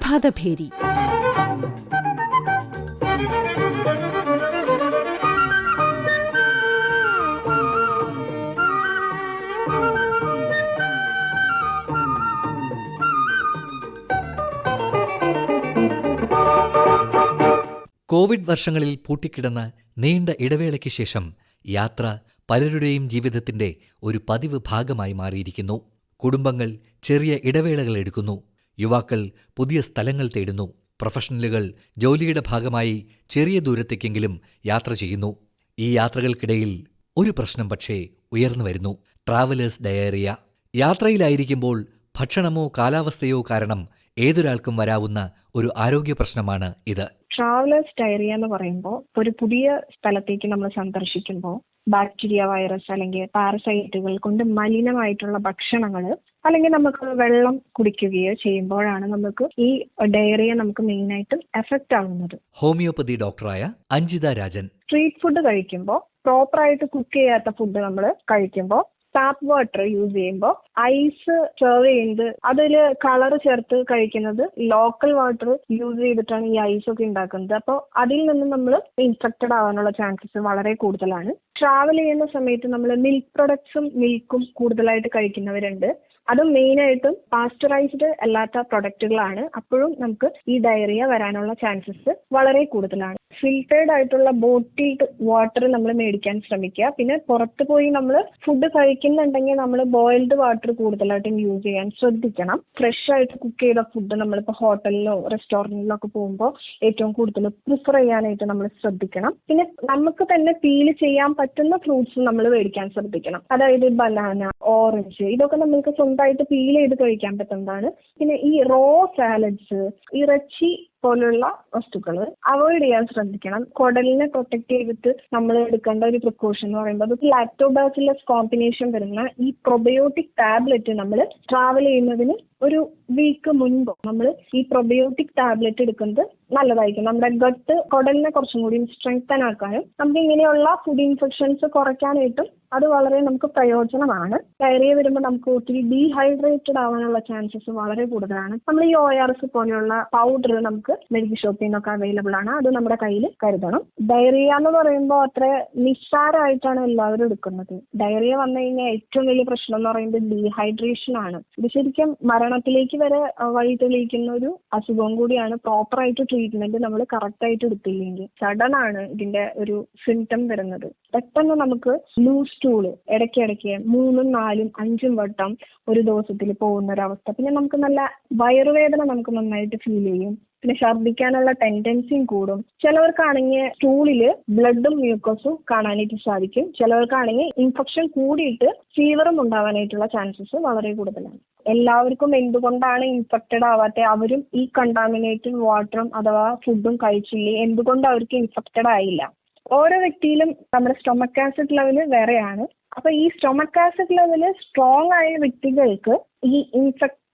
പ്രഭാതഭേരി. Covid വർഷങ്ങളിൽ പൂട്ടിക്കിടന്ന നീണ്ട ഇടവേളയ്ക്ക് ശേഷം യാത്ര പലരുടെയും ജീവിതത്തിന്റെ ഒരു പതിവ് ഭാഗമായി മാറിയിരിക്കുന്നു. കുടുംബങ്ങൾ ചെറിയ ഇടവേളകൾ എടുക്കുന്നു. യുവാക്കൾ പുതിയ സ്ഥലങ്ങൾ തേടുന്നു. പ്രൊഫഷണലുകൾ ജോലിയുടെ ഭാഗമായി ചെറിയ ദൂരത്തേക്കെങ്കിലും യാത്ര ചെയ്യുന്നു. ഈ യാത്രകൾക്കിടയിൽ ഒരു പ്രശ്നം പക്ഷേ ഉയർന്നു വരുന്നു. ട്രാവലേഴ്സ് ഡയറിയ യാത്രയിലായിരിക്കുമ്പോൾ ഭക്ഷണമോ കാലാവസ്ഥയോ കാരണം ഏതൊരാൾക്കും വരാവുന്ന ഒരു ആരോഗ്യ പ്രശ്നമാണ് ഇത്. ട്രാവലേഴ്സ് ഡയറിയ എന്ന് പറയുമ്പോൾ ഒരു പുതിയ സ്ഥലത്തേക്ക് നമ്മൾ സന്ദർശിക്കുമ്പോൾ ബാക്ടീരിയ വൈറസ് അല്ലെങ്കിൽ പാരസൈറ്റുകൾ കൊണ്ട് മലിനമായിട്ടുള്ള ഭക്ഷണങ്ങൾ അല്ലെങ്കിൽ നമുക്ക് വെള്ളം കുടിക്കുകയോ ചെയ്യുമ്പോഴാണ് നമുക്ക് ഈ ഡയറിയ നമുക്ക് മെയിനായിട്ട് എഫക്റ്റ് ആവുന്നത്. ഹോമിയോപ്പതി ഡോക്ടറായ അഞ്ജിത രാജൻ. സ്ട്രീറ്റ് ഫുഡ് കഴിക്കുമ്പോൾ പ്രോപ്പറായിട്ട് കുക്ക് ചെയ്യാത്ത ഫുഡ് നമ്മൾ കഴിക്കുമ്പോൾ ടാപ്പ് വാട്ടർ യൂസ് ചെയ്യുമ്പോൾ ഐസ് സെർവ് ചെയ്യുന്നത്. അതിൽ കളർ ചേർത്ത് കഴിക്കുന്നത് ലോക്കൽ വാട്ടർ യൂസ് ചെയ്തിട്ടാണ് ഈ ഐസ് ഒക്കെ ഉണ്ടാക്കുന്നത്. അപ്പോൾ അതിൽ നിന്ന് നമ്മൾ ഇൻഫെക്റ്റഡ് ആവാനുള്ള ചാൻസസ് വളരെ കൂടുതലാണ്. ട്രാവൽ ചെയ്യുന്ന സമയത്ത് നമ്മൾ മിൽക്ക് പ്രൊഡക്ട്സും മിൽക്കും കൂടുതലായിട്ട് കഴിക്കുന്നവരുണ്ട്. അതും മെയിൻ ആയിട്ടും പാസ്ചറൈസ്ഡ് അല്ലാത്ത പ്രൊഡക്റ്റുകളാണ് അപ്പോഴും നമുക്ക് ഈ ഡയറിയ വരാനുള്ള ചാൻസസ് വളരെ കൂടുതലാണ്. ഫിൽറ്റേർഡ് ആയിട്ടുള്ള ബോട്ടിൽഡ് വാട്ടർ നമ്മൾ മേടിക്കാൻ ശ്രമിക്കുക. പിന്നെ പുറത്ത് പോയി നമ്മൾ ഫുഡ് കഴിക്കുന്നുണ്ടെങ്കിൽ നമ്മൾ ബോയിൽഡ് വാട്ടർ കൂടുതലായിട്ടും യൂസ് ചെയ്യാൻ ശ്രദ്ധിക്കണം. ഫ്രഷ് ആയിട്ട് കുക്ക് ചെയ്ത ഫുഡ് നമ്മളിപ്പോൾ ഹോട്ടലിലോ റെസ്റ്റോറന്റിലോ ഒക്കെ പോകുമ്പോൾ ഏറ്റവും കൂടുതൽ പ്രിഫർ ചെയ്യാനായിട്ട് നമ്മൾ ശ്രദ്ധിക്കണം. പിന്നെ നമുക്ക് തന്നെ പീൽ ചെയ്യാൻ പറ്റുന്ന ഫ്രൂട്ട്സ് നമ്മൾ മേടിക്കാൻ ശ്രദ്ധിക്കണം. അതായത് ബനാന ഓറഞ്ച് ഇതൊക്കെ നമുക്ക് സ്വന്തമായിട്ട് പീൽ ചെയ്ത് കഴിക്കാൻ പറ്റുന്നതാണ്. പിന്നെ ഈ റോ സാലഡ്സ് ഇറച്ചി പോലുള്ള വസ്തുക്കൾ അവോയ്ഡ് ചെയ്യാൻ ശ്രദ്ധിക്കണം. കുടലിനെ പ്രൊട്ടക്ട് ചെയ്തിട്ട് നമ്മൾ എടുക്കേണ്ട ഒരു പ്രിക്കോഷൻ എന്ന് പറയുമ്പോൾ അത് ലാക്ടോബാസിലസ് കോമ്പിനേഷൻ വരുന്ന ഈ പ്രൊബയോട്ടിക് ടാബ്ലറ്റ് നമ്മൾ ട്രാവൽ ചെയ്യുന്നതിന് ഒരു വീക്ക് മുൻപ് നമ്മൾ ഈ പ്രൊബയോട്ടിക് ടാബ്ലറ്റ് എടുക്കുന്നത് നല്ലതായിരിക്കും. നമ്മുടെ ഗട്ട് കുടലിനെ കുറച്ചും കൂടി സ്ട്രെങ്തൻ ആക്കാനും നമുക്ക് ഇങ്ങനെയുള്ള ഫുഡ് ഇൻഫെക്ഷൻസ് കുറയ്ക്കാനായിട്ടും അത് വളരെ നമുക്ക് പ്രയോജനമാണ്. ഡയറിയ വരുമ്പോൾ നമുക്ക് ഒത്തിരി ഡീഹൈഡ്രേറ്റഡ് ആവാനുള്ള ചാൻസസ് വളരെ കൂടുതലാണ്. നമ്മൾ ഈ ഒ ആർ എസ് പോലെയുള്ള പൗഡർ നമുക്ക് മെഡിക്കൽ ഷോപ്പിൽ നിന്നൊക്കെ അവൈലബിൾ ആണ്. അത് നമ്മുടെ കയ്യിൽ കരുതണം. ഡയറിയ എന്ന് പറയുമ്പോൾ അത്ര നിസ്സാരമായിട്ടാണ് എല്ലാവരും എടുക്കുന്നത്. ഡയറിയ വന്നു കഴിഞ്ഞാൽ ഏറ്റവും വലിയ പ്രശ്നം എന്ന് പറയുന്നത് ഡീഹൈഡ്രേഷൻ ആണ്. ഇത് ശരിക്കും മരണത്തിലേക്ക് വരെ വഴി തെളിയിക്കുന്ന ഒരു അസുഖം കൂടിയാണ് പ്രോപ്പർ ആയിട്ട് ട്രീറ്റ്മെന്റ് നമ്മൾ കറക്റ്റ് ആയിട്ട് എടുത്തില്ലെങ്കിൽ സഡൻ ആണ് ഇതിന്റെ ഒരു സിംറ്റം വരുന്നത്. പെട്ടെന്ന് നമുക്ക് ലൂസ് ടൂൾ ഇടയ്ക്കിടയ്ക്ക് മൂന്നും നാലും അഞ്ചും വട്ടം ഒരു ദിവസത്തിൽ പോകുന്ന ഒരു അവസ്ഥ. പിന്നെ നമുക്ക് നല്ല വയറുവേദന നമുക്ക് നന്നായിട്ട് ഫീൽ ചെയ്യും. പിന്നെ ഛർദ്ദിക്കാനുള്ള ടെൻഡൻസിയും കൂടും. ചിലവർക്കാണെങ്കിൽ സ്റ്റൂളിൽ ബ്ലഡും മ്യൂക്കസും കാണാനായിട്ട് സാധിക്കും. ചിലവർക്കാണെങ്കിൽ ഇൻഫെക്ഷൻ കൂടിയിട്ട് ഫീവറും ഉണ്ടാവാനായിട്ടുള്ള ചാൻസസ് വളരെ കൂടുതലാണ്. എല്ലാവർക്കും എന്തുകൊണ്ടാണ് ഇൻഫെക്റ്റഡ് ആവാത്ത? അവരും ഈ കണ്ടാമിനേറ്റഡ് വാട്ടറും അഥവാ ഫുഡും കഴിച്ചില്ലേ? എന്തുകൊണ്ട് അവർക്ക് ഇൻഫെക്റ്റഡ് ആയില്ല? ഓരോ വ്യക്തിയിലും നമ്മുടെ സ്റ്റൊമക് ആസിഡ് ലെവൽ വേറെയാണ്. അപ്പൊ ഈ സ്റ്റൊമക് ആസിഡ് ലെവൽ സ്ട്രോങ് ആയ വ്യക്തികൾക്ക് ഈ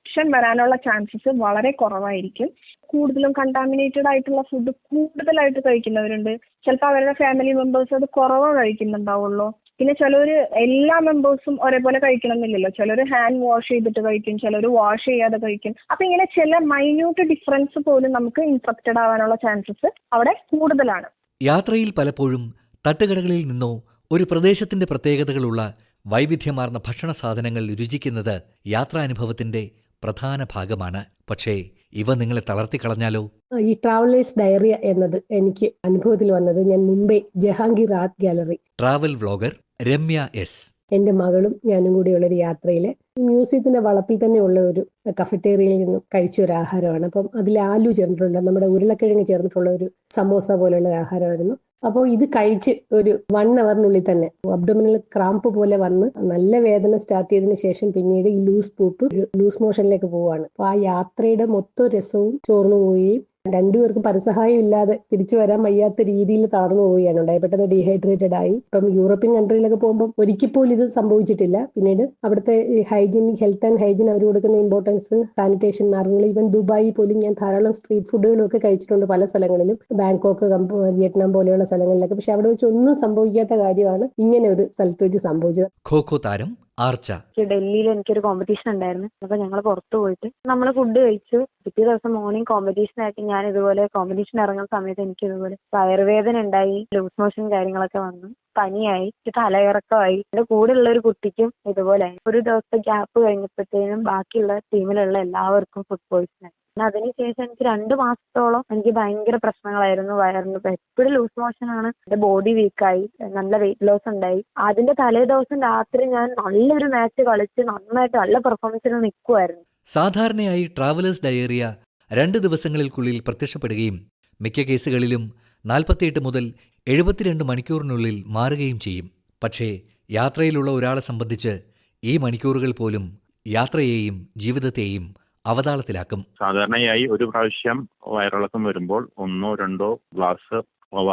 ഇൻഫെക്ഷൻ വരാനുള്ള ചാൻസസ് വളരെ കുറവായിരിക്കും. കൂടുതലും കണ്ടാമിനേറ്റഡ് ആയിട്ടുള്ള ഫുഡ് കൂടുതലായിട്ട് കഴിക്കുന്നവരുണ്ട്. ചിലപ്പോൾ അവരുടെ ഫാമിലി മെമ്പേഴ്സ് അത് കുറവ് കഴിക്കുന്നുണ്ടാവുള്ളൂ. പിന്നെ ചിലർ എല്ലാ മെമ്പേഴ്സും ഒരേപോലെ കഴിക്കണമെന്നില്ലല്ലോ. ചിലർ ഹാൻഡ് വാഷ് ചെയ്തിട്ട് കഴിക്കും ചിലർ വാഷ് ചെയ്യാതെ കഴിക്കും. അപ്പൊ ഇങ്ങനെ ചില മൈന്യൂട്ട് ഡിഫറൻസ് പോലും നമുക്ക് ഇൻഫെക്റ്റഡ് ആവാനുള്ള ചാൻസസ് അവിടെ കൂടുതലാണ്. യാത്രയിൽ പലപ്പോഴും തട്ടുകടകളിൽ നിന്നോ ഒരു പ്രദേശത്തിന്റെ പ്രത്യേകതകളുള്ള വൈവിധ്യമാർന്ന ഭക്ഷണ സാധനങ്ങൾ രുചിക്കുന്നത് യാത്രാനുഭവത്തിന്റെ പ്രധാന ഭാഗമാണ്. പക്ഷേ ഇവ നിങ്ങളെ തളർത്തിക്കളഞ്ഞാലോ ഈ ട്രാവലേഴ്സ് ഡയറിയ എന്നത് എനിക്ക് അനുഭവത്തിൽ വന്നത് ഞാൻ Mumbai Jehangir art gallery. Travel vlogger Ramya S. എന്റെ മകളും ഞാനും കൂടിയുള്ള ഒരു യാത്രയിൽ മ്യൂസിയത്തിന്റെ വളപ്പിൽ തന്നെ ഉള്ള ഒരു കഫറ്റേറിയയിൽ നിന്നും കഴിച്ച ഒരു ആഹാരമാണ്. അപ്പം അതിൽ ആലു ചേർന്നിട്ടുണ്ട്. നമ്മുടെ ഉരുളക്കിഴങ്ങ് ചേർന്നിട്ടുള്ള ഒരു സമോസ പോലെയുള്ള ആഹാരമായിരുന്നു. അപ്പോൾ ഇത് കഴിച്ച് ഒരു വൺ അവറിനുള്ളിൽ തന്നെ. അബ്ഡോമിനൽ ക്രാമ്പ് പോലെ വന്ന് നല്ല വേദന സ്റ്റാർട്ട് ചെയ്തതിന് ശേഷം പിന്നീട് ഈ ലൂസ് പൂപ്പ് ലൂസ് മോഷനിലേക്ക് പോവാണ് അപ്പോൾ ആ യാത്രയുടെ മൊത്തം രസവും ചോർന്നു പോവുകയും രണ്ടുപേർക്കും പരസഹായം ഇല്ലാതെ തിരിച്ചു വരാൻ വയ്യാത്ത രീതിയിൽ താഴ്ന്നു പോവുകയാണ്. ഉണ്ടായത് പെട്ടെന്ന് ഡീഹൈഡ്രേറ്റഡ് ആയി. ഇപ്പം യൂറോപ്യൻ കൺട്രിയിലൊക്കെ പോകുമ്പോൾ ഒരിക്കൽ പോലും ഇത് സംഭവിച്ചിട്ടില്ല. പിന്നീട് അവിടുത്തെ ഹൈജീൻ ഹെൽത്ത് ആൻഡ് ഹൈജീൻ അവർ കൊടുക്കുന്ന ഇമ്പോർട്ടൻസ് സാനിറ്റേഷൻ മാർഗങ്ങൾ ഈവൻ ദുബായി പോലും ഞാൻ ധാരാളം സ്ട്രീറ്റ് ഫുഡുകളും ഒക്കെ കഴിച്ചിട്ടുണ്ട് പല സ്ഥലങ്ങളിലും. ബാങ്കോക്ക് വിയറ്റ്നാം പോലെയുള്ള സ്ഥലങ്ങളിലൊക്കെ. പക്ഷെ അവിടെ വെച്ച് ഒന്നും സംഭവിക്കാത്ത കാര്യമാണ് ഇങ്ങനെ ഒരു സ്ഥലത്ത് വെച്ച് സംഭവിച്ചത്. ഖോ താരം ആർച്ച. ഡൽഹിയിൽ എനിക്കൊരു കോമ്പറ്റീഷൻ ഉണ്ടായിരുന്നു. അപ്പൊ ഞങ്ങൾ പുറത്തു പോയിട്ട് നമ്മൾ ഫുഡ് കഴിച്ചു. പിറ്റേ ദിവസം മോർണിംഗ് കോമ്പറ്റീഷൻ ആയിട്ട് ഞാൻ ഇതുപോലെ കോമ്പറ്റീഷൻ ഇറങ്ങുന്ന സമയത്ത് എനിക്ക് ഇതുപോലെ വയറുവേദന ഉണ്ടായി ലൂസ് മോഷൻ കാര്യങ്ങളൊക്കെ വന്നു. പനിയായി തലയിറക്കമായി. എന്റെ ഉള്ള ഒരു കുട്ടിക്കും ഇതുപോലെ ഒരു ദിവസത്തെ ഗ്യാപ്പ് കഴിഞ്ഞപ്പോഴത്തേനും ബാക്കിയുള്ള ടീമിലുള്ള എല്ലാവർക്കും ഫുഡ് പോയിസൺ ആയി. പിന്നെ അതിനുശേഷം എനിക്ക് രണ്ട് മാസത്തോളം എനിക്ക് ഭയങ്കര പ്രശ്നങ്ങളായിരുന്നു. വയറിന് എപ്പോഴും ലൂസ് മോഷൻ ആണ്. എന്റെ ബോഡി വീക്കായി നല്ല വെയിറ്റ് ലോസ് ഉണ്ടായി. അതിന്റെ തലേ ദിവസം രാത്രി ഞാൻ നല്ലൊരു മാച്ച് കളിച്ച് നന്നായിട്ട് നല്ല പെർഫോമൻസിൽ നിൽക്കുമായിരുന്നു സാധാരണയായി ട്രാവലേഴ്സ് ഡയേറിയ രണ്ട് ദിവസങ്ങൾക്കുള്ളിൽ പ്രത്യക്ഷപ്പെടുകയും മിക്ക കേസുകളിലും നാൽപ്പത്തിയെട്ട് മുതൽ എഴുപത്തിരണ്ട് മണിക്കൂറിനുള്ളിൽ മാറുകയും ചെയ്യും. പക്ഷേ യാത്രയിലുള്ള ഒരാളെ സംബന്ധിച്ച് ഈ മണിക്കൂറുകൾ പോലും യാത്രയെയും ജീവിതത്തെയും അവതാളത്തിലാക്കും. സാധാരണയായി ഒരു പ്രാവശ്യം വയറിളക്കം വരുമ്പോൾ ഒന്നോ രണ്ടോ glass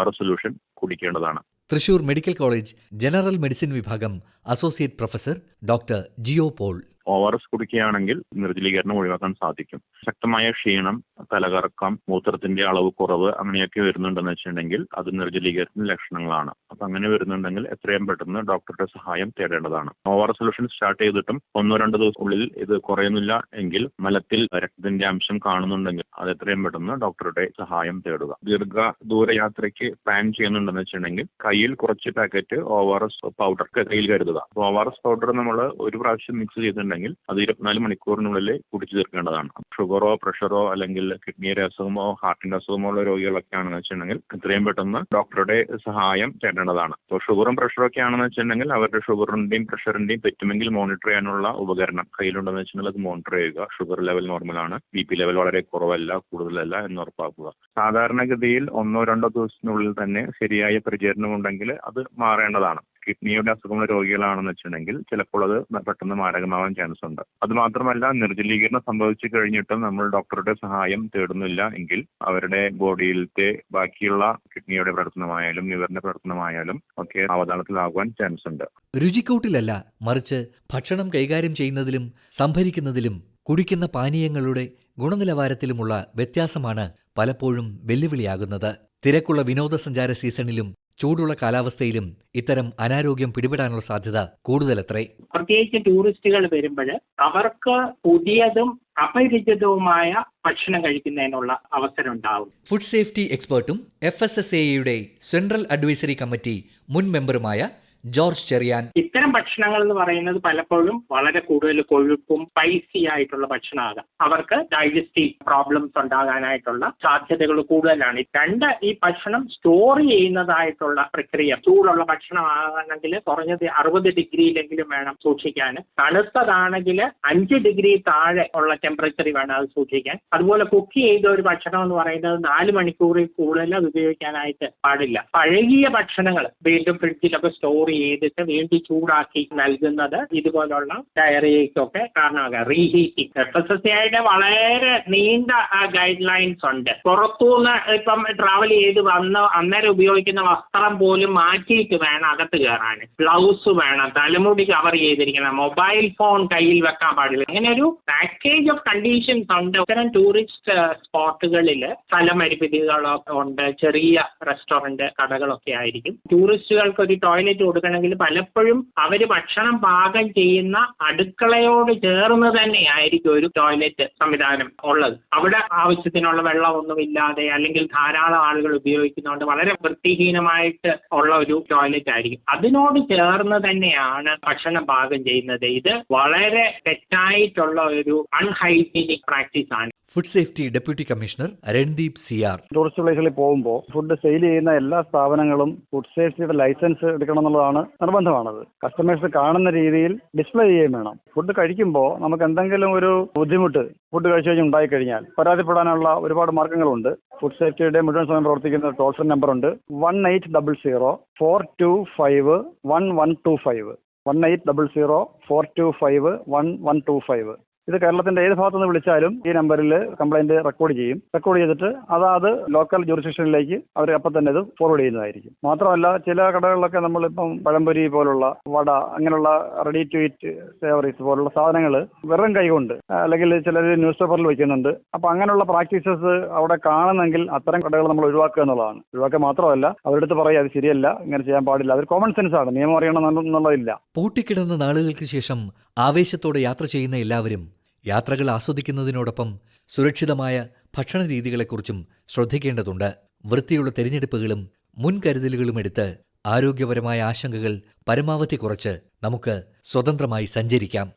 solution കുടിക്കേണ്ടതാണ്. Thrissur medical college general medicine വിഭാഗം associate professor doctor Geo Paul. O R S കുടിക്കുകയാണെങ്കിൽ നിർജലീകരണം ഒഴിവാക്കാൻ സാധിക്കും. ശക്തമായ ക്ഷീണം തലകറക്കം മൂത്രത്തിന്റെ അളവ് കുറവ് അങ്ങനെയൊക്കെ വരുന്നുണ്ടെന്ന് വെച്ചിട്ടുണ്ടെങ്കിൽ അത് നിർജലീകരണത്തിന്റെ ലക്ഷണങ്ങളാണ്. അപ്പൊ അങ്ങനെ വരുന്നുണ്ടെങ്കിൽ എത്രയും പെട്ടെന്ന് ഡോക്ടറുടെ സഹായം തേടേണ്ടതാണ്. O R S solution start ചെയ്തിട്ടും ഒന്നോ രണ്ടോ ദിവസത്തിനുള്ളിൽ ഇത് കുറയുന്നില്ല എങ്കിൽ മലത്തിൽ രക്തത്തിന്റെ അംശം കാണുന്നുണ്ടെങ്കിൽ അത് എത്രയും പെട്ടെന്ന് ഡോക്ടറുടെ സഹായം തേടുക. ദീർഘ ദൂരയാത്രയ്ക്ക് പ്ലാൻ ചെയ്യുന്നുണ്ടെന്ന് വെച്ചിട്ടുണ്ടെങ്കിൽ കയ്യിൽ കുറച്ച് packet O R S powder കയ്യിൽ കരുതുക. ഒ ആർ എസ് പൗഡർ നമ്മൾ ഒരു പ്രാവശ്യം മിക്സ് ചെയ്തിട്ടുണ്ടെങ്കിൽ അത് ഇരുപത്തിനാല് മണിക്കൂറിനുള്ളിൽ കുടിച്ചു തീർക്കേണ്ടതാണ്. ഷുഗറോ പ്രഷറോ അല്ലെങ്കിൽ കിഡ്നിയുടെ അസുഖമോ ഹാർട്ടിന്റെ അസുഖമോ ഉള്ള രോഗികളൊക്കെ ആണെന്ന് വെച്ചിട്ടുണ്ടെങ്കിൽ എത്രയും പെട്ടെന്ന് ഡോക്ടറുടെ സഹായം തേടേണ്ടതാണ്. ഇപ്പോൾ ഷുഗറും പ്രഷറും ഒക്കെ ആണെന്ന് വെച്ചിട്ടുണ്ടെങ്കിൽ അവരുടെ ഷുഗറിന്റെയും പ്രഷറിന്റെയും പറ്റുമെങ്കിൽ മോണിറ്റർ ചെയ്യാനുള്ള ഉപകരണം കയ്യിലുണ്ടെന്ന് വെച്ചിട്ടുണ്ടെങ്കിൽ അത് മോണിറ്റർ ചെയ്യുക. ഷുഗർ ലെവൽ നോർമലാണ് ബി പി ലെവൽ വളരെ കുറവല്ല കൂടുതലല്ല എന്ന് ഉറപ്പാക്കുക. സാധാരണഗതിയിൽ ഒന്നോ രണ്ടോ ദിവസത്തിനുള്ളിൽ തന്നെ ശരിയായ പരിചരണം ഉണ്ടെങ്കിൽ അത് മാറേണ്ടതാണ്. കിഡ്നിയുടെ അസുഖമുള്ള രോഗികളാണെന്ന് വെച്ചിട്ടുണ്ടെങ്കിൽ ചിലപ്പോൾ അത് പെട്ടെന്ന് മാരകമാവാൻ ചാൻസ് ഉണ്ട്. അത് മാത്രമല്ല നിർജലീകരണം സംഭവിച്ചു കഴിഞ്ഞിട്ടും നമ്മൾ ഡോക്ടറുടെ സഹായം തേടുന്നില്ല എങ്കിൽ അവരുടെ ബോഡിയിലത്തെ ബാക്കിയുള്ള കിഡ്നിയുടെ പ്രവർത്തനമായാലും ലിവറിന്റെ പ്രവർത്തനമായാലും ഒക്കെ അവതാളത്തിലാകുവാൻ ചാൻസ് ഉണ്ട്. രുചിക്കൂട്ടിലല്ല മറിച്ച് ഭക്ഷണം കൈകാര്യം ചെയ്യുന്നതിലും സംഭരിക്കുന്നതിലും കുടിക്കുന്ന പാനീയങ്ങളുടെ ഗുണനിലവാരത്തിലുമുള്ള വ്യത്യാസമാണ് പലപ്പോഴും വെല്ലുവിളിയാകുന്നത്. തിരക്കുള്ള വിനോദസഞ്ചാര സീസണിലും ചൂടുള്ള കാലാവസ്ഥയിലും ഇത്തരം അനാരോഗ്യം പിടിപെടാനുള്ള സാധ്യത കൂടുതലത്രേ. പ്രത്യേകിച്ച് ടൂറിസ്റ്റുകൾ വരുമ്പോൾ അവർക്ക് പുതിയതും അപരിചിതവുമായ ഭക്ഷണം കഴിക്കുന്നതിനുള്ള അവസരം ഉണ്ടാവും. ഫുഡ് സേഫ്റ്റി എക്സ്പേർട്ടും എഫ് എസ് എസ് എയുടെ സെൻട്രൽ അഡ്വൈസറി കമ്മിറ്റി മുൻ മെമ്പറുമായ ജോർജ് ചെറിയാൻ. ഇത്തരം ഭക്ഷണങ്ങൾ എന്ന് പറയുന്നത് പലപ്പോഴും വളരെ കൂടുതൽ കൊഴുപ്പും സ്പൈസി ആയിട്ടുള്ള ഭക്ഷണമാകാം. അവർക്ക് ഡൈജസ്റ്റീവ് പ്രോബ്ലംസ് ഉണ്ടാകാനായിട്ടുള്ള സാധ്യതകൾ കൂടുതലാണ്. രണ്ട് ഈ ഭക്ഷണം സ്റ്റോർ ചെയ്യുന്നതായിട്ടുള്ള പ്രക്രിയ ചൂടുള്ള ഭക്ഷണമാകണമെങ്കിൽ കുറഞ്ഞത് അറുപത് ഡിഗ്രിയിലെങ്കിലും വേണം സൂക്ഷിക്കാൻ. തണുത്തതാണെങ്കിൽ അഞ്ച് ഡിഗ്രി താഴെ ഉള്ള ടെമ്പറേച്ചറിൽ വേണം അത് സൂക്ഷിക്കാൻ. അതുപോലെ കുക്ക് ചെയ്ത ഒരു ഭക്ഷണം എന്ന് പറയുന്നത് നാല് മണിക്കൂറിൽ കൂടുതൽ അത് ഉപയോഗിക്കാനായിട്ട് പാടില്ല. പഴകിയ ഭക്ഷണങ്ങൾ വീണ്ടും ഫ്രിഡ്ജിലൊക്കെ സ്റ്റോർ ചെയ്തിട്ട് വീണ്ടും ചൂടാക്കി നൽകുന്നത് ഇതുപോലുള്ള ഡയറിയയ്ക്കൊക്കെ കാരണമാകാം. റീഹീറ്റിംഗ് എഫ് എസ് എസ് സിയുടെ വളരെ നീണ്ട ഗൈഡ് ലൈൻസ് ഉണ്ട്. പുറത്തുനിന്ന് ഇപ്പം ട്രാവൽ ചെയ്ത് വന്ന് അന്നേരം ഉപയോഗിക്കുന്ന വസ്ത്രം പോലും മാറ്റിയിട്ട് വേണം അകത്ത് കയറാൻ ഗ്ലൗസ് വേണം തലമുടി കവർ ചെയ്തിരിക്കണം മൊബൈൽ ഫോൺ കയ്യിൽ വെക്കാൻ പാടില്ല. അങ്ങനെ ഒരു പാക്കേജ് ഓഫ് കണ്ടീഷൻസ് ഉണ്ട്. ഇത്തരം ടൂറിസ്റ്റ് സ്പോട്ടുകളിൽ സ്ഥലപരിമിതികളൊക്കെ ഉണ്ട്. ചെറിയ റെസ്റ്റോറന്റ് കടകളൊക്കെ ആയിരിക്കും. ടൂറിസ്റ്റുകൾക്ക് ഒരു ടോയ്ലറ്റ് കൊടുക്കണമെങ്കിൽ പലപ്പോഴും അവർ ഭക്ഷണം പാകം ചെയ്യുന്ന അടുക്കളയോട് ചേർന്ന് തന്നെ ആയിരിക്കും ഒരു ടോയ്ലറ്റ് സംവിധാനം ഉള്ളത്. അവിടെ ആവശ്യത്തിനുള്ള വെള്ളമൊന്നും ഇല്ലാതെ അല്ലെങ്കിൽ ധാരാളം ആളുകൾ ഉപയോഗിക്കുന്നതുകൊണ്ട് വളരെ വൃത്തിഹീനമായിട്ട് ഉള്ള ഒരു ടോയ്ലറ്റ് ആയിരിക്കും. അതിനോട് ചേർന്ന് തന്നെയാണ് ഭക്ഷണം പാകം ചെയ്യുന്നത്. ഇത് വളരെ തെറ്റായിട്ടുള്ള ഒരു അൺഹൈജീനിക് പ്രാക്ടീസ് ആണ്. Food safety deputy commissioner Randeep C R tourist പ്ലേസുകളിൽ പോകുമ്പോൾ ഫുഡ് സെയിൽ ചെയ്യുന്ന എല്ലാ സ്ഥാപനങ്ങളും ഫുഡ് സേഫ്റ്റിയുടെ ലൈസൻസ് എടുക്കണം എന്നുള്ളതാണ് നിർബന്ധമാണത്. കസ്റ്റമേഴ്സ് കാണുന്ന രീതിയിൽ ഡിസ്പ്ലേ ചെയ്യുകയും വേണം. ഫുഡ് കഴിക്കുമ്പോൾ നമുക്ക് എന്തെങ്കിലും ഒരു ബുദ്ധിമുട്ട് ഫുഡ് കഴിച്ചു കഴിഞ്ഞ് ഉണ്ടായി കഴിഞ്ഞാൽ പരാതിപ്പെടാനുള്ള ഒരുപാട് മാർഗങ്ങളുണ്ട്. ഫുഡ് സേഫ്റ്റിയുടെ മുഴുവൻ സമയം പ്രവർത്തിക്കുന്ന ടോൾ ഫ്രീ നമ്പർ ഉണ്ട്. One eight double zero four two five one one two five one eight double zero four two five one one two five ഇത് കേരളത്തിന്റെ ഏത് ഭാഗത്തു നിന്ന് വിളിച്ചാലും ഈ നമ്പറിൽ കംപ്ലൈന്റ് റെക്കോർഡ് ചെയ്യും. റെക്കോർഡ് ചെയ്തിട്ട് അതാത് ലോക്കൽ ജൂറിസ്ഡിക്ഷനിലേക്ക് അവർ അപ്പം തന്നെ ഇത് ഫോർവേഡ് ചെയ്യുന്നതായിരിക്കും. മാത്രമല്ല ചില കടകളിലൊക്കെ നമ്മളിപ്പം പഴംപൊരി പോലുള്ള വട അങ്ങനെയുള്ള റെഡി ടു ഈറ്റ് സേവറീസ് പോലുള്ള സാധനങ്ങൾ വെറും കൈകൊണ്ട് അല്ലെങ്കിൽ ചിലർ ന്യൂസ് പേപ്പറിൽ വയ്ക്കുന്നുണ്ട് അപ്പം അങ്ങനെയുള്ള പ്രാക്ടീസസ് അവിടെ കാണുന്നെങ്കിൽ അത്തരം കടകൾ നമ്മൾ ഒഴിവാക്കുക എന്നുള്ളതാണ്. ഒഴിവാക്കുക മാത്രമല്ല അവരുടെ അടുത്ത് പറയുക അത് ശരിയല്ല ഇങ്ങനെ ചെയ്യാൻ പാടില്ല. അതൊരു കോമൺ സെൻസ് ആണ്. നിയമം അറിയണം എന്നുള്ളതില്ല. പൂട്ടിക്കിടന്ന നാളുകൾക്ക് ശേഷം ആവേശത്തോടെ യാത്ര ചെയ്യുന്ന എല്ലാവരും യാത്രകൾ ആസ്വദിക്കുന്നതിനോടൊപ്പം സുരക്ഷിതമായ ഭക്ഷണ രീതികളെക്കുറിച്ചും ശ്രദ്ധിക്കേണ്ടതുണ്ട്. വൃത്തിയുള്ള തിരഞ്ഞെടുപ്പുകളും മുൻകരുതലുകളും എടുത്ത് ആരോഗ്യപരമായ ആശങ്കകൾ പരമാവധി കുറച്ച് നമുക്ക് സ്വതന്ത്രമായി സഞ്ചരിക്കാം.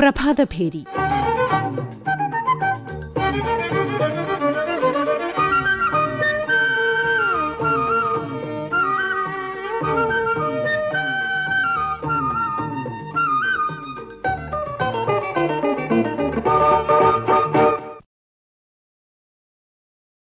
പ്രഭാതഭേരി